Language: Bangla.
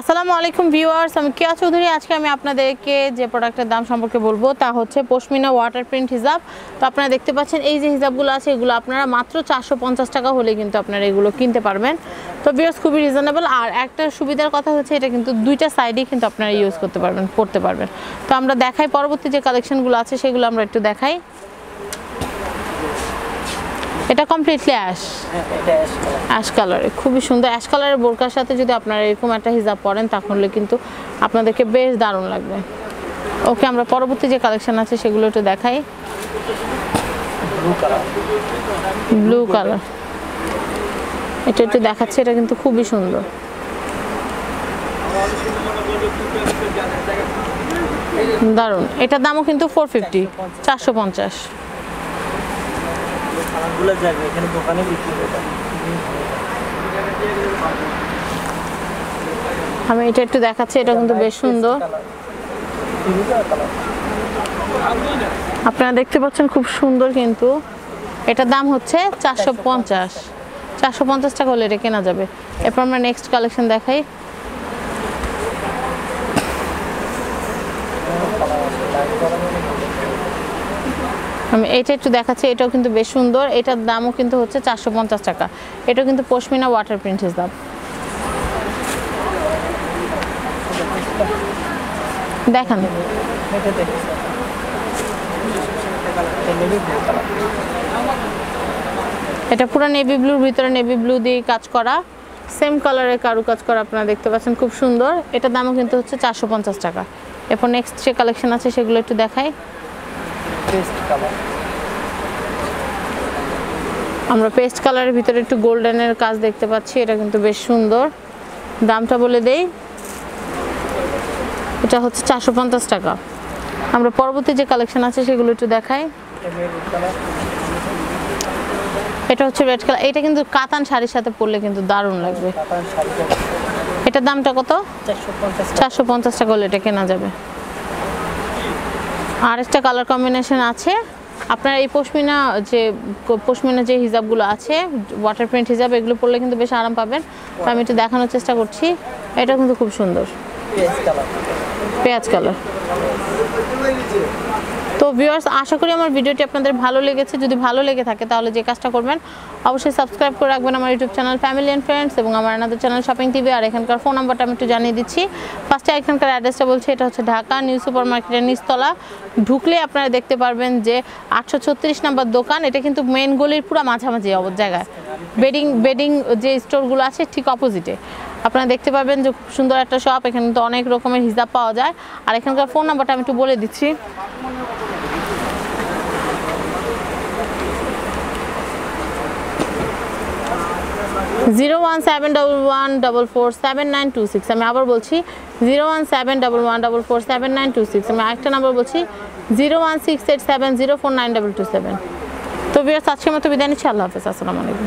আসসালামু আলাইকুম ভিউয়ার্স, আমি কেয়া চৌধুরী। আজকে আমি আপনাদেরকে যে প্রোডাক্টের দাম সম্পর্কে বলব, তা হচ্ছে পশমিনা ওয়াটার প্রিন্ট হিজাব। তো আপনারা দেখতে পাচ্ছেন, এই যে হিজাবগুলো আছে, এগুলো আপনারা মাত্র চারশো পঞ্চাশ টাকা হলে কিন্তু আপনারা এগুলো কিনতে পারবেন। তো ভিউয়ার্স, খুবই রিজনেবল আর একটা সুবিধার কথা হচ্ছে, এটা কিন্তু দুইটা সাইডেই কিন্তু আপনারা ইউজ করতে পারবেন, পড়তে পারবেন। তো আমরা দেখাই পরবর্তী যে কালেকশনগুলো আছে, সেগুলো আমরা একটু দেখাই। এটা কমপ্লিটলি অ্যাশ অ্যাশ কালারে খুবই সুন্দর। অ্যাশ কালারের বোরকার সাথে যদি আপনারা এরকম একটা হিজাব পরেন, তাহলে কিন্তু আপনাদেরকে বেশ দারুণ লাগবে। ওকে, আমরা পরবর্তী যে কালেকশন আছে, সেগুলো একটু দেখাই। ব্লু কালার এটা একটু দেখাচ্ছে, এটা কিন্তু খুবই সুন্দর। দারুণ। এটার দামও কিন্তু ফোর ফিফটি চারশো পঞ্চাশ। যাবে, এখানে দোকানে বিক্রি। আমি এটা একটু দেখাচ্ছি, এটা কিন্তু বেশ সুন্দর। আপনারা দেখতে পাচ্ছেন খুব সুন্দর কিন্তু। এটার দাম হচ্ছে চারশো পঞ্চাশ। চারশো পঞ্চাশ টাকা হলে এটা কেনা যাবে। এরপর আমরা নেক্সট কালেকশন দেখাই। আমি এইটা একটু দেখাচ্ছি, এটাও কিন্তু বেশ সুন্দর। এটার দামও কিন্তু হচ্ছে চারশো পঞ্চাশ টাকা। এটাও কিন্তু পশমিনা ওয়াটার প্রিন্টের দাম। দেখান। এটা এটা পুরো নেভি ব্লুর ভিতরে নেভি ব্লু দিয়ে কাজ করা। সেম কালারের কারু কাজ করা আপনারা দেখতে পাচ্ছেন, খুব সুন্দর। এটার দামও কিন্তু হচ্ছে চারশো পঞ্চাশ টাকা। এরপর নেক্সট যে কালেকশন আছে, সেগুলো একটু কালার আমরা পেস্ট কালারের ভিতরে একটু গোল্ডেনের কাজ দেখতে পাচ্ছি এটা কিন্তু বেশ সুন্দর। দামটা বলে দেই এটা হচ্ছে চারশো পঞ্চাশ টাকা। আমরা পরবর্তী যে কালেকশন আছে সেগুলো একটু দেখাই। এটা হচ্ছে রেড কালার এটা কিন্তু কাতান শাড়ির সাথে পরলে কিন্তু দারুণ লাগবে। এটার দামটা কত? চারশো পঞ্চাশ টাকা। চারশো পঞ্চাশ টাকা হলে এটা কেনা যাবে। আরেকটা কালার কম্বিনেশন আছে। আপনার এই পশমিনা যে পশমিনা যে হিজাবগুলো আছে ওয়াটার প্রিন্ট হিজাব এগুলো পরলে কিন্তু বেশ আরাম পাবেন। তো আমি একটু দেখানোর চেষ্টা করছি। এটা কিন্তু খুব সুন্দর। পেঁয়াজ কালার ভিউয়ার্স আশা করি আমার ভিডিওটি আপনাদের ভালো লেগেছে। যদি ভালো লেগে থাকে, তাহলে যে কাজটা করবেন, অবশ্যই সাবস্ক্রাইব করে রাখবেন আমার YouTube channel family and friends এবং আমার আনাদের চ্যানেল শপিং টিভি আর এখানকার ফোন নাম্বারটা আমি একটু জানিয়ে দিচ্ছি। ফার্স্টে এখানকার অ্যাড্রেসটা বলছি, এটা হচ্ছে ঢাকা নিউ সুপার মার্কেটের নিচতলা। ঢুকলে আপনারা দেখতে পারবেন যে আটশো ছত্রিশ নাম্বার দোকান, এটা কিন্তু মেন গলির পুরো মাঝামাঝি জায়গায়। বেডিং বেডিং যে স্টোরগুলো আছে, ঠিক অপোজিটে আপনারা দেখতে পাবেন যে খুব সুন্দর একটা শপ এখানে তো অনেক রকমের হিসাব পাওয়া যায়। আর এখানকার ফোন নাম্বারটা আমি একটু বলে দিচ্ছি। Zero one seven double one double four seven nine two six. আমি আবার বলছি zero one seven double one double four seven nine two six. আমি আরেকটা নাম্বার বলছি zero one six eight seven zero four nine double two seven. তো বিয়ার আজকের মতো বিদায় নিচ্ছি। আল্লাহ হাফেজ। আসসালামু আলাইকুম।